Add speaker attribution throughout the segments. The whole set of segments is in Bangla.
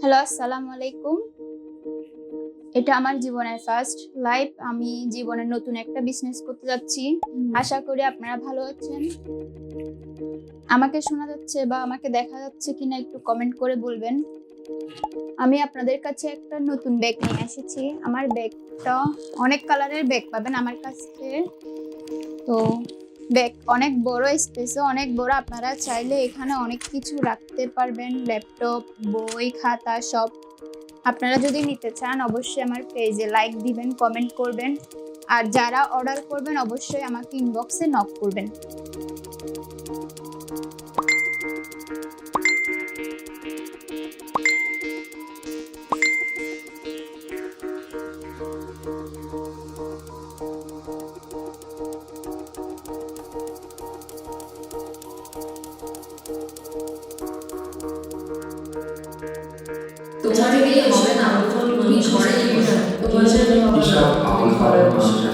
Speaker 1: হ্যালো আসসালামু আলাইকুম এটা আমার জীবনের ফার্স্ট লাইফ আমি জীবনের নতুন একটা বিজনেস করতে যাচ্ছি। আশা করি আপনারা ভালো আছেন। আমাকে শোনা যাচ্ছে বা আমাকে দেখা যাচ্ছে কিনা একটু কমেন্ট করে বলবেন। আমি আপনাদের কাছে একটা নতুন ব্যাগ নিয়ে এসেছি। আমার ব্যাগটা অনেক কালারের ব্যাগ পাবেন আমার কাছে। তো ব্যাগ অনেক বড় স্পেসও অনেক বড়। আপনারা চাইলে এখানে অনেক কিছু রাখতে পারবেন। ল্যাপটপ বই, খাতা, সব। আপনারা যদি নিতে চান, অবশ্যই আমার পেজে লাইক দিবেন কমেন্ট করবেন। আর যারা অর্ডার করবেন, অবশ্যই আমাকে ইনবক্সে নক করবেন।
Speaker 2: তোমার হবে না ঘরে তোমার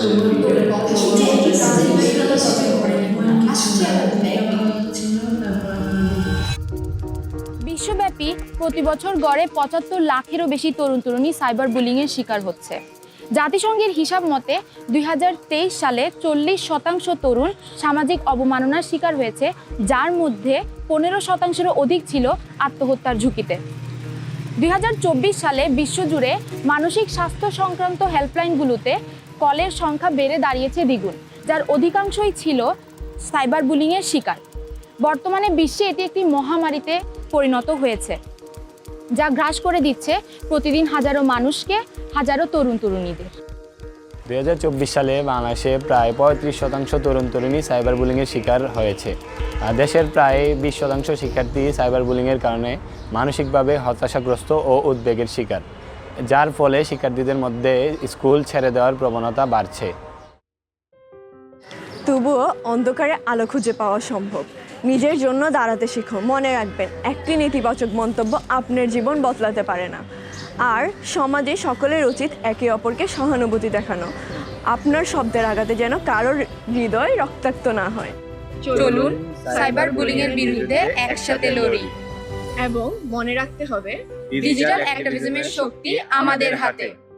Speaker 3: বিশ্বব্যাপী প্রতি বছর গড়ে পঁচাত্তর লাখেরও বেশি তরুণ তরুণী সাইবার বুলিংয়ের শিকার হচ্ছে জাতিসংঘের হিসাব মতে দুই হাজার তেইশ সালে চল্লিশ শতাংশ তরুণ সামাজিক অবমাননার শিকার হয়েছে, যার মধ্যে পনেরো শতাংশেরও অধিক ছিল আত্মহত্যার ঝুঁকিতে। দুই হাজার চব্বিশ সালে বিশ্বজুড়ে মানসিক স্বাস্থ্য সংক্রান্ত হেল্পলাইনগুলোতে কলের সংখ্যা বেড়ে দাঁড়িয়েছে দ্বিগুণ, যার অধিকাংশই ছিল সাইবার বুলিংয়ের শিকার। বর্তমানে বিশ্বে এটি একটি মহামারীতে পরিণত হয়েছে। যা গ্রাস করে দিচ্ছে প্রতিদিন হাজারো মানুষকে হাজারো তরুণ তরুণীদের।
Speaker 4: দু হাজার চব্বিশ সালে বাংলাদেশে প্রায় পঁয়ত্রিশ শতাংশ তরুণ তরুণী সাইবার বুলিংয়ের শিকার হয়েছে। দেশের প্রায় বিশ শতাংশ শিক্ষার্থী সাইবার বুলিংয়ের কারণে মানসিকভাবে হতাশাগ্রস্ত ও উদ্বেগের শিকার যার ফলে শিক্ষার্থীদের মধ্যে স্কুল ছেড়ে দেওয়ার প্রবণতা বাড়ছে।
Speaker 5: তবুও অন্ধকারে আলো খুঁজে পাওয়া সম্ভব। নিজের জন্য দাঁড়াতে শিখো। মনে রাখবেন একটি নেতিবাচক মন্তব্য আপনার জীবন বদলাতে পারে না। আর সমাজে সকলের উচিত একে অপরকে সহানুভূতি দেখানো। আপনার শব্দের আঘাতে যেন কারোর হৃদয় রক্তাক্ত না হয়।
Speaker 3: চলুন সাইবার বুলিংয়ের বিরুদ্ধে একসাথে লড়ি।
Speaker 5: এবং মনে রাখতে হবে
Speaker 3: ডিজিটাল অ্যাক্টিভিজমের শক্তি আমাদের হাতে।